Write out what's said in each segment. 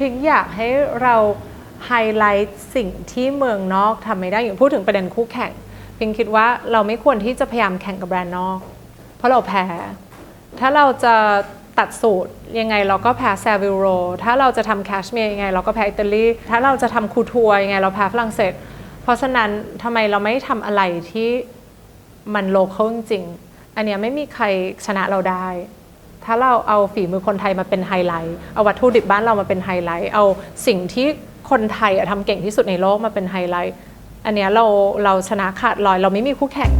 พิงอยากให้เราไฮไลท์สิ่งที่เมืองนอกทำไม่ได้อย่างพูดถึงประเด็นคู่แข่ง พิงคิดว่าเราไม่ควรที่จะพยายามแข่งกับแบรนด์นอก เพราะเราแพ้ ถ้าเราจะตัดสูตรยังไงเราก็แพ้แซวิโร ถ้าเราจะทำแคชเมียร์ยังไง เราก็แพ้อิตาลี ถ้าเราจะทำคูทัวร์ยังไง เราแพ้ฝรั่งเศส เพราะฉะนั้นทำไมเราไม่ทำอะไรที่มันโลเคอลจริง อันนี้ไม่มีใครชนะเราได้ ถ้าเราเอาฝีมือคนไทยมาเป็นไฮไลท์ เอาวัตถุดิบบ้านเรามาเป็นไฮไลท์ เอาสิ่งที่คนไทยอะทำเก่งที่สุดในโลกมาเป็นไฮไลท์ อันเนี้ยเราเราชนะขาดลอยเราไม่มีคู่แข่ง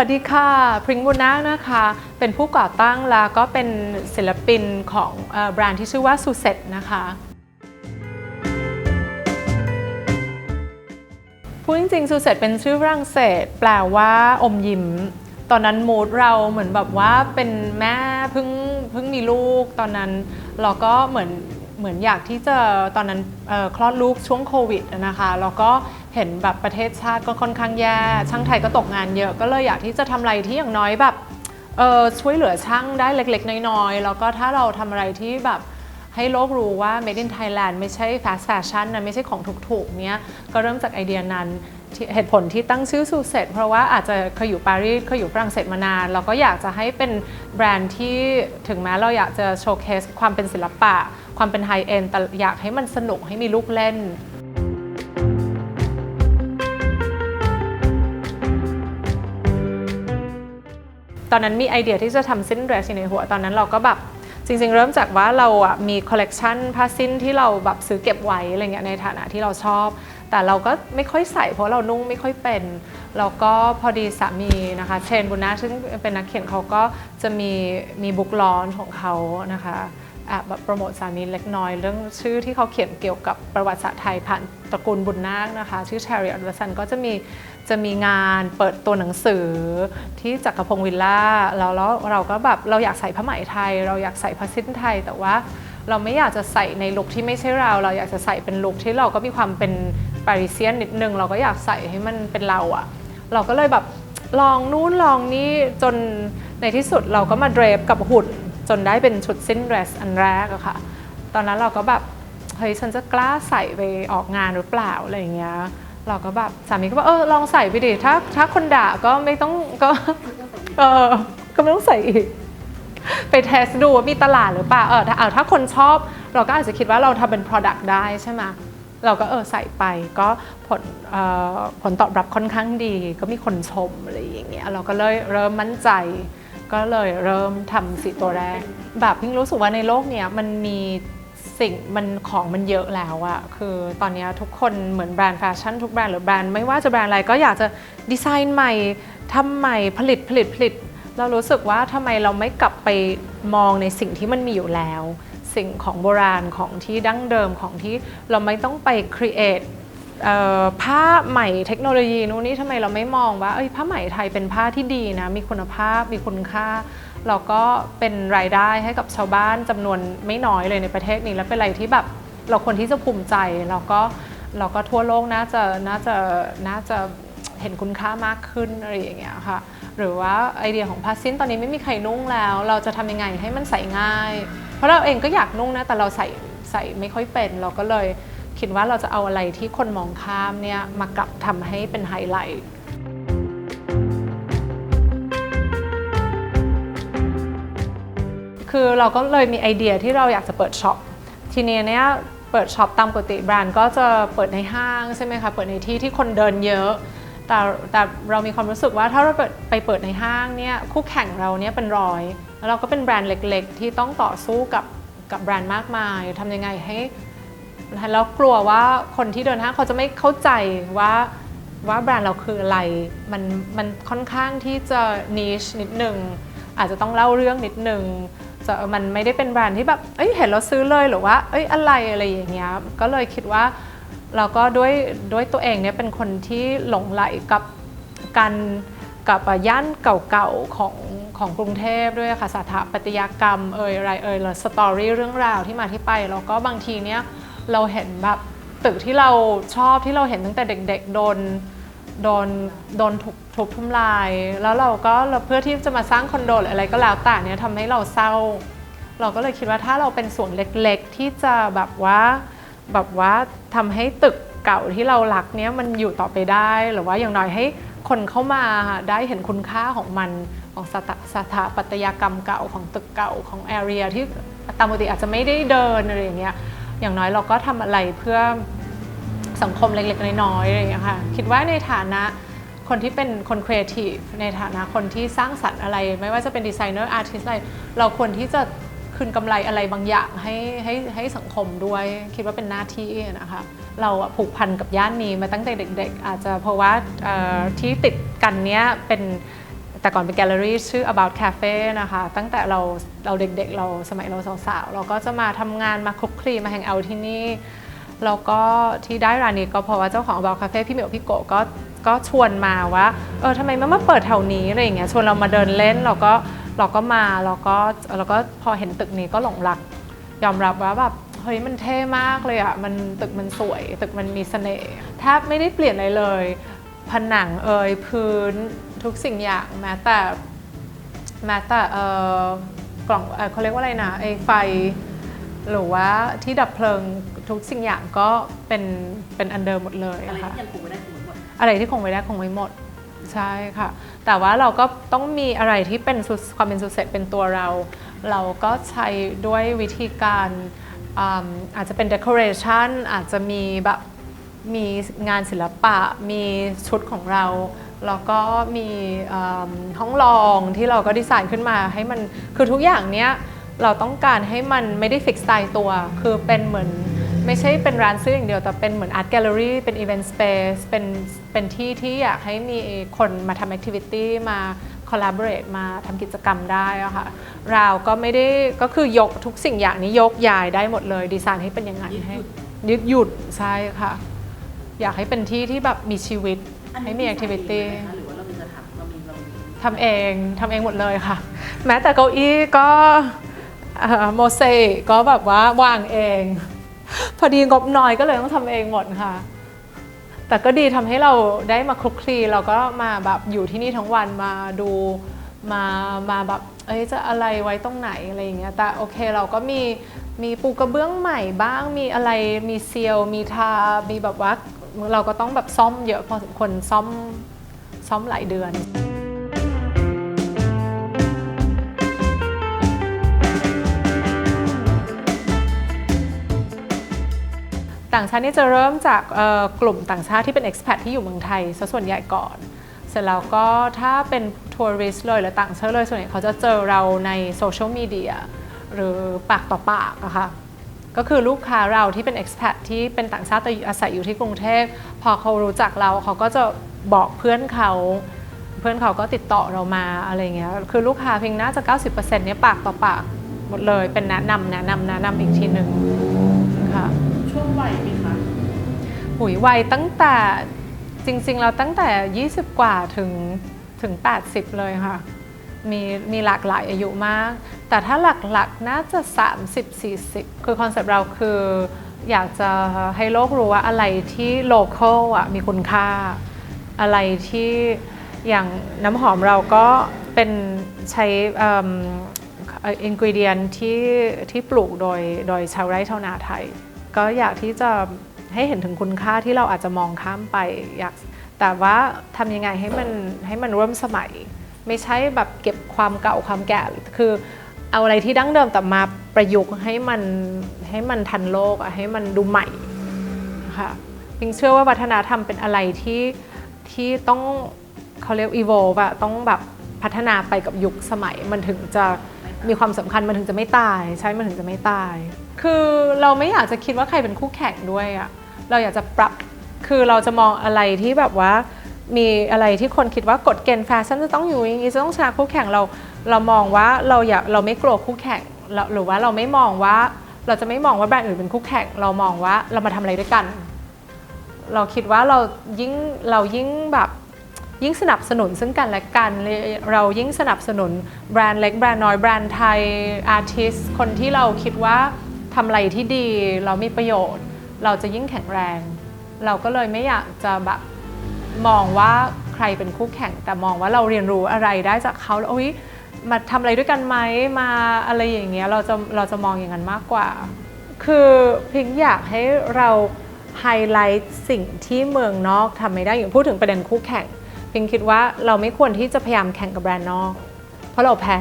วัสดีค่ะ พริงบุญนาคนะคะ เป็นผู้ก่อตั้งแล้วก็เป็นศิลปินของแบรนด์ที่ชื่อว่าซูเซตนะคะพูดจริงๆซูเซตเป็นชื่อฝรั่งเศส แปลว่าอมยิ้ม ตอนนั้นมูดเราเหมือนแบบว่าเป็นแม่เพิ่งเพิ่งมีลูกตอนนั้นเราก็เหมือนเหมือนอยากที่จะตอนนั้นคลอดลูกช่วงโควิดนะคะแล้วก็ เห็นแบบประเทศชาติก็ค่อนข้างแย่ ช่างไทยก็ตกงานเยอะ ก็เลยอยากที่จะทำอะไรที่อย่างน้อยแบบเออช่วยเหลือช่างได้เล็กๆ น้อยๆ แล้วก็ถ้าเราทำอะไรที่แบบให้โลกรู้ว่า Made in Thailand ไม่ใช่ fast fashion นะไม่ใช่ของถูกๆ เนี้ย ก็เริ่มจากไอเดียนั้นที่เหตุผลที่ตั้งชื่อซูเซตเพราะว่าอาจจะเคยอยู่ปารีสเคยอยู่ฝรั่งเศสมานาน เราก็อยากจะให้เป็นแบรนด์ที่ถึงแม้เราอยากจะโชว์เคสความเป็นศิลปะ ความเป็นไฮเอ็นแต่อยากให้มันสนุกให้มีลูกเล่น ตอนนั้นมีไอเดียที่จะทำสิ้นเดรสในหัวตอนนั้นเราก็แบบจริงๆ เริ่มจากว่าเราอะมีคอลเลกชันผ้าสิ้นที่เราแบบซื้อเก็บไว้อะไรเงี้ยในฐานะที่เราชอบ แต่เราก็ไม่ค่อยใส่เพราะเรานุ่งไม่ค่อยเป็นแล้วก็พอดีสามีนะคะเชนบุญนาซึ่งเป็นนักเขียนเขาก็จะมีมีบุ๊กลอนของเขานะคะ โปรโมทสามีเล็กน้อย เรื่องชื่อที่เขาเขียนเกี่ยวกับประวัติศาสตร์ไทยผ่านตระกูลบุญนาคนะคะ ชื่อ Cherry o n w a t s o n ก็จะมีจะมีงานเปิดตัวหนังสือที่จักรพงศ์วิลล่าแล้วแล้วเราก็แบบเราอยากใส่ผ้าไหมไทย เราอยากใส่ผ้าสิ้นไทย แต่ว่าเราไม่อยากจะใส่ในลุคที่ไม่ใช่เรา เราอยากจะใส่เป็นลุคที่เราก็มีความเป็นปาริเซียนนิดนึง เราก็อยากใส่ให้มันเป็นเราอะเราก็เลยแบบลองนู่นลองนี่จนในที่สุดเราก็มาเดรฟกับหุ่น จนได้เป็นชุดสิ้นเดรสอันแรกอะค่ะ ตอนนั้นเราก็แบบเฮ้ยฉันจะกล้าใส่ไปออกงานหรือเปล่าอะไรอย่างเงี้ยเราก็แบบสามีก็บอกเออลองใส่ไปดิถ้าถ้าคนด่าก็ไม่ต้องก็เออก็ไม่ต้องใส่อีก ไปเทสดูว่ามีตลาดหรือเปล่าเออถ้าเอาถ้าคนชอบ เราก็อาจจะคิดว่าเราทำเป็น Product ได้ใช่ไหมเราก็เออใส่ไปก็ผลเอ่อผลตอบรับค่อนข้างดี ก็มีคนชมอะไรอย่างเงี้ยเราก็เลยเริ่มมั่นใจ ก็เลยเริ่มทำสีตัวแรก แบบเพิ่งรู้สึกว่าในโลกเนี้ยมันมีสิ่งมันของมันเยอะแล้วอะคือตอนนี้ทุกคนเหมือนแบรนด์แฟชั่นทุกแบรนด์หรือแบรนด์ไม่ว่าจะแบรนด์อะไรก็อยากจะดีไซน์ใหม่ทำใหม่ผลิตผลิตผลิต เรารู้สึกว่าทำไมเราไม่กลับไปมองในสิ่งที่มันมีอยู่แล้ว สิ่งของโบราณของที่ดั้งเดิมของที่เราไม่ต้องไป create เอ่อ ผ้าใหม่เทคโนโลยีนู้นนี่ทำไมเราไม่มองว่าเอ้ยผ้าไหมไทยเป็นผ้าที่ดีนะมีคุณภาพมีคุณค่าเราก็เป็นรายได้ให้กับชาวบ้านจำนวนไม่น้อยเลยในประเทศนี้ และเป็นอะไรที่แบบเราควรที่จะภูมิใจแล้วก็เราก็ทั่วโลกน่าจะน่าจะน่าจะเห็นคุณค่ามากขึ้นอะไรอย่างเงี้ยค่ะ หรือว่าไอเดียของผ้าสิ้นตอนนี้ไม่มีใครนุ่งแล้ว เราจะทำยังไงให้มันใส่ง่าย เพราะเราเองก็อยากนุ่งนะแต่เราใส่ใส่ไม่ค่อยเป็นเราก็เลย คิดว่าเราจะเอาอะไรที่คนมองข้ามเนี่ยมากลับทำให้เป็นไฮไลท์คือเราก็เลยมีไอเดียที่เราอยากจะเปิดช็อปทีนี้เนี่ยเปิดช็อปตามปกติแบรนด์ก็จะเปิดในห้างใช่ไหมคะเปิดในที่ที่คนเดินเยอะ แต่แต่เรามีความรู้สึกว่าถ้าเราเปิดไปเปิดในห้างเนี่ยคู่แข่งเราเนี่ยเป็นร้อย แล้วเราก็เป็นแบรนด์เล็ก ๆ ที่ต้องต่อสู้กับกับแบรนด์มากมายทำยังไงให้ แล้วกลัวว่าคนที่เดินห้างเขาจะไม่เข้าใจว่าว่าแบรนด์เราคืออะไร มันมันค่อนข้างที่จะนิชนิดหนึ่งอาจจะต้องเล่าเรื่องนิดหนึ่งจะมันไม่ได้เป็นแบรนด์ที่แบบเอ้ยเห็นเราซื้อเลยหรือว่าเอ้ยอะไรอะไรอย่างเงี้ยก็เลยคิดว่าเราก็ด้วยด้วยตัวเองเนี่ยเป็นคนที่หลงไหลกับการกับย่านเก่าๆของของกรุงเทพด้วยค่ะสถาปัตยกรรมเอ่ยอะไรเอ่ยแล้วสตอรี่เรื่องราวที่มาที่ไปแล้วก็บางทีเนี้ย เราเห็นแบบตึกที่เราชอบที่เราเห็นตั้งแต่เด็กๆโดนโดนโดนถูกถูกทำลาย แล้วเราก็เราเพื่อที่จะมาสร้างคอนโดหรืออะไรก็แล้วแต่เนี้ยทำให้เราเศร้า เราก็เลยคิดว่าถ้าเราเป็นส่วนเล็กๆ ที่จะแบบว่าแบบว่าทำให้ตึกเก่าที่เรารักเนี้ยมันอยู่ต่อไปได้ หรือว่าอย่างน้อยให้คนเข้ามาได้เห็นคุณค่าของมันของสถาสถาปัตยกรรมเก่าของตึกเก่าของแอเรียที่ตามปกติอาจจะไม่ได้เดินอะไรอย่างเงี้ย อย่างน้อยเราก็ทำอะไรเพื่อสังคมเล็กๆ น้อยๆอะไรอย่างเงี้ยค่ะคิดว่าในฐานะคนที่เป็นคนครีเอทีฟในฐานะคนที่สร้างสรรค์อะไร ไม่ว่าจะเป็นดีไซเนอร์อาร์ติสอะไรเราควรที่จะคืนกำไรอะไรบางอย่างให้ให้ให้สังคมด้วย คิดว่าเป็นหน้าที่นะคะ เราผูกพันกับย่านนี้มาตั้งแต่เด็ก ๆ อาจจะเพราะว่าที่ติดกันเนี้ยเป็น แต่ก่อนเป็นแกลเลอรี่ชื่อ about cafe นะคะ ตั้งแต่เราเราเด็กๆ เราสมัยเราสาวๆ เราก็จะมาทำงานมาคลุกคลีมาแฮงเอาที่นี่ แล้วก็ที่ได้ร้านนี้ก็เพราะว่าเจ้าของบาร์คาเฟ่พี่เหมียวพี่โกะก็ก็ชวนมาว่าเออทำไมไม่มาเปิดแถวนี้อะไรอย่างเงี้ยชวนเรามาเดินเล่นเราก็เราก็มาเราก็เราก็พอเห็นตึกนี้ก็หลงรัก ยอมรับว่าแบบเฮ้ยมันเท่มากเลยอะ่ะมันตึกมันสวย ตึกมันมีเสน่ห์แทบไม่ได้เปลี่ยนอะไรเลย ผนังเอ่ยพื้น ทุกสิ่งอย่างแม้แต่แม้แต่เออกล่องเอ่อเขาเรียกว่าอะไรนะไอไฟ หรือว่าที่ดับเพลิงทุกสิ่งอย่างก็เป็นเป็นอันเดิมหมดเลยอะไรค่ะที่ยังคงไม่ได้คงไม่หมดอะไรที่คงไว้ได้คงไม่หมดใช่ค่ะ แต่ว่าเราก็ต้องมีอะไรที่เป็นสุดความเป็นสุดเสร็จเป็นตัวเรา เราก็ใช้ด้วยวิธีการอืมอาจจะเป็น decoration อาจจะมีแบบมีงานศิลปะมีชุดของเรา แล้วก็มีห้องรองที่เราก็ดีไซน์ขึ้นมาให้มันคือทุกอย่างเนี้ยเราต้องการให้มันไม่ได้ฟิกสไตล์ตัว คือเป็นเหมือนไม่ใช่เป็นร้านซื้ออย่างเดียว แต่เป็นเหมือนอาร์ตแกลเลอรี่เป็นอีเวนต์สเปซเป็นเป็นที่ที่อยากให้มีคนมาทำแอคทิวิตี้มาคอลลาบอร์เรตมาทำกิจกรรมได้อะค่ะเราก็ไม่ได้ก็คือยกทุกสิ่งอย่างนี้ยกย้ายได้หมดเลยดีไซน์ให้เป็นอย่างนั้นให้ยึดหยุดใช่ค่ะ อยากให้เป็นที่ที่แบบมีชีวิต ให้มีแอคทิวิตี้ดีไซน์เองไหมคะหรือว่าเรามีจะทำเรามีเรามีทำเองทำเองหมดเลยค่ะ แม้แต่เก้าอี้ก็โมเสกก็แบบว่าวางเอง พอดีงบน้อยก็เลยต้องทำเองหมดค่ะ แต่ก็ดีทำให้เราได้มาคลุกคลีเราก็มาแบบอยู่ที่นี่ทั้งวันมาดูมามาแบบเอ้ยจะอะไรไว้ตรงไหนอะไรอย่างเงี้ยแต่โอเคเราก็มีมีปูกระเบื้องใหม่บ้างมีอะไรมีเซียวมีทา มีแบบว่า เราก็ต้องแบบซ่อมเยอะพอสมควรซ่อมซ่อมหลายเดือน ต่างชาตินี่จะเริ่มจากกลุ่มต่างชาติที่เป็น expat ที่อยู่เมืองไทยซะส่วนใหญ่ก่อน เสร็จแล้วก็ถ้าเป็นทัวริสต์เลยหรือต่างชาติเลยส่วนใหญ่เขาจะเจอเราในโซเชียลมีเดียหรือปากต่อปากอะค่ะ ก็คือลูกค้าเราที่เป็น expat ที่เป็นต่างชาติแต่อาศัยอยู่ที่กรุงเทพพอเขารู้จักเราเขาก็จะบอกเพื่อนเขา เพื่อนเขาก็ติดต่อเรามาอะไรเงี้ยคือลูกค้าเพียงน่าจะ 90%เนี้ยปากต่อปากหมดเลยเป็นแนะนำแนะนำแนะนำอีกทีหนึ่งค่ะช่วงวัยไหมคะหุยวัยตั้งแต่จริงๆเราตั้งแต่ 20 กว่าถึงถึง 80 เลยค่ะ มีมีหลากหลายอายุมาก แต่ถ้าหลักๆน่าจะ 30-40 คือคอนเซปต์เราคืออยากจะให้โลกรู้ว่าอะไรที่โลเคอลอะมีคุณค่า อะไรที่อย่างน้ำหอมเราก็เป็นใช้อินกิเดียนที่ที่ปลูกโดยโดยชาวไร่ชาวนาไทย ก็อยากที่จะให้เห็นถึงคุณค่าที่เราอาจจะมองข้ามไปอยากแต่ว่าทำยังไงให้มันให้มันร่วมสมัย ไม่ใช่แบบเก็บความเก่าความแก่คือ เอาอะไรที่ดั้งเดิมแต่มาประยุกต์ให้มันให้มันทันโลกอะให้มันดูใหม่ค่ะพิงเชื่อว่าวัฒนธรรมเป็นอะไรที่ที่ต้องเขาเรียก evolve อะต้องแบบพัฒนาไปกับยุคสมัยมันถึงจะมีความสำคัญมันถึงจะไม่ตาย ใช่ มันถึงจะไม่ตาย คือเราไม่อยากจะคิดว่าใครเป็นคู่แข่งด้วยอะเราอยากจะปรับคือเราจะมองอะไรที่แบบว่า มีอะไรที่คนคิดว่ากฎเกณฑ์แฟชั่นจะต้องอยู่อย่างนี้จะต้องชนะคู่แข่งเรา เรามองว่าเราอยากเราไม่กลัวคู่แข่งหรือว่าเราไม่มองว่า เราจะไม่มองว่าแบรนด์อื่นเป็นคู่แข่งเรามองว่าเรามาทำอะไรด้วยกัน เราคิดว่าเรายิ่งเรายิ่งแบบยิ่งสนับสนุนซึ่งกันและกันเลยเรายิ่งสนับสนุนแบรนด์เล็กแบรนด์น้อยแบรนด์ไทยอาร์ติสคนที่เราคิดว่าทำอะไรที่ดี เรามีประโยชน์ เราจะยิ่งแข็งแรง เราก็เลยไม่อยากจะแบบ มองว่าใครเป็นคู่แข่ง แต่มองว่าเราเรียนรู้อะไรได้จากเขาแล้วอุ๊ยมาทำอะไรด้วยกันไหมมาอะไรอย่างเงี้ยเราจะเราจะมองอย่างนั้นมากกว่า คือพิงอยากให้เราไฮไลท์สิ่งที่เมืองนอกทำไม่ได้อย่างพูดถึงประเด็นคู่แข่งพิงคิดว่าเราไม่ควรที่จะพยายามแข่งกับแบรนด์นอก เพราะเราแพ้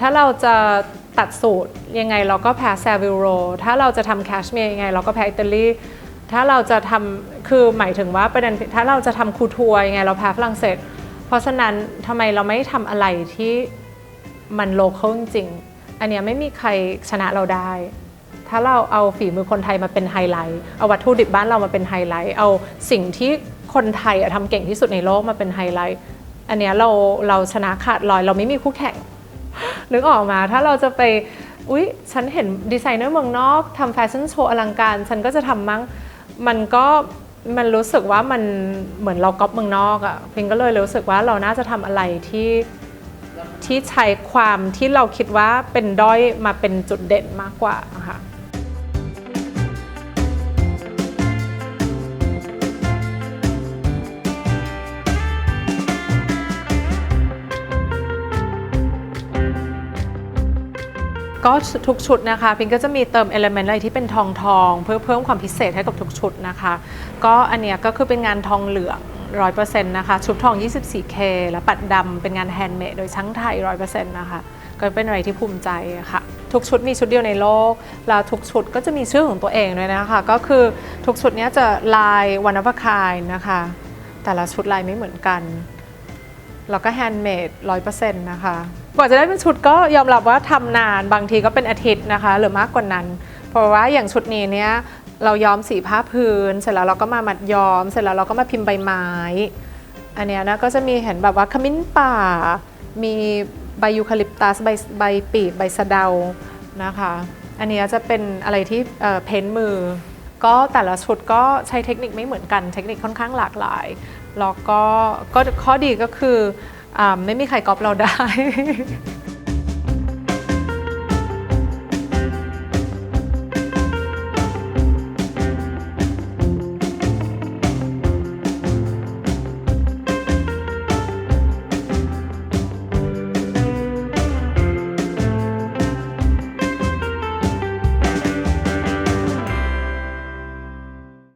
ถ้าเราจะตัดสูตรยังไงเราก็แพ้แซวิโร ถ้าเราจะทำแคชเมียร์ยังไง เราก็แพ้อิตาลี ถ้าเราจะทำคือหมายถึงว่าประเด็นถ้าเราจะทำคูทัวร์ยังไงเราแพ้ฝรั่งเศส เพราะฉะนั้นทำไมเราไม่ทำอะไรที่มันโลเคอลจริง อันเนี้ยไม่มีใครชนะเราได้ ถ้าเราเอาฝีมือคนไทยมาเป็นไฮไลท์ เอาวัตถุดิบบ้านเรามาเป็นไฮไลท์ เอาสิ่งที่คนไทยทำเก่งที่สุดในโลกมาเป็นไฮไลท์ อันเนี้ยเราเราชนะขาดลอยเราไม่มีคู่แข่ง นึกออกมาถ้าเราจะไปอุ๊ย ฉันเห็นดีไซเนอร์เมืองนอกทำแฟชั่นโชว์อลังการ ฉันก็จะทำมั้ง มันก็มันรู้สึกว่ามันเหมือนเราก๊อปเมืองนอกอะ่ะพิงก็เลยรู้สึกว่าเราน่าจะทำอะไรที่ที่ใช้ความที่เราคิดว่าเป็นด้อยมาเป็นจุดเด่นมากกว่าค่ะ ก็ทุกชุดนะคะพิงก็จะมีเติมเอลเมนต์อะไรที่เป็นทองทองเพื่อเพิ่มความพิเศษให้กับทุกชุดนะคะ ก็อันเนี้ยก็คือเป็นงานทองเหลือง100%นะคะ ชุดทอง 24K และปัดดำเป็นงานแฮนด์เมดโดยช่างไทย100%นะคะ ก็เป็นอะไรที่ภูมิใจค่ะ ทุกชุดมีชุดเดียวในโลก แล้วทุกชุดก็จะมีชื่อของตัวเองด้วยนะคะ ก็คือทุกชุดนี้จะลายวันอ f คายนะคะ แต่ละชุดลายไม่เหมือนกัน แล้วก็แฮนด์เมดร้อยเปอร์เซ็นต์นะคะ กว่าจะได้เป็นชุดก็ยอมรับว่าทำนานบางทีก็เป็นอาทิตย์นะคะ หรือมากกว่านั้น เพราะว่าอย่างชุดนี้เนี่ยเราย้อมสีผ้าพื้น เสร็จแล้วเราก็มามัดย้อม เสร็จแล้วเราก็มาพิมพ์ใบไม้ อันเนี้ยนะก็จะมีเห็นแบบว่าขมิ้นป่า มีใบยูคาลิปตัสใบใบปีบใบสะเดานะคะ อันนี้จะเป็นอะไรที่เอ่อเพ้นมือ ก็แต่ละชุดก็ใช้เทคนิคไม่เหมือนกัน เทคนิคค่อนข้างหลากหลาย แล้วก็ก็ข้อดีก็คือ ไม่มีใครก๊อปเราได้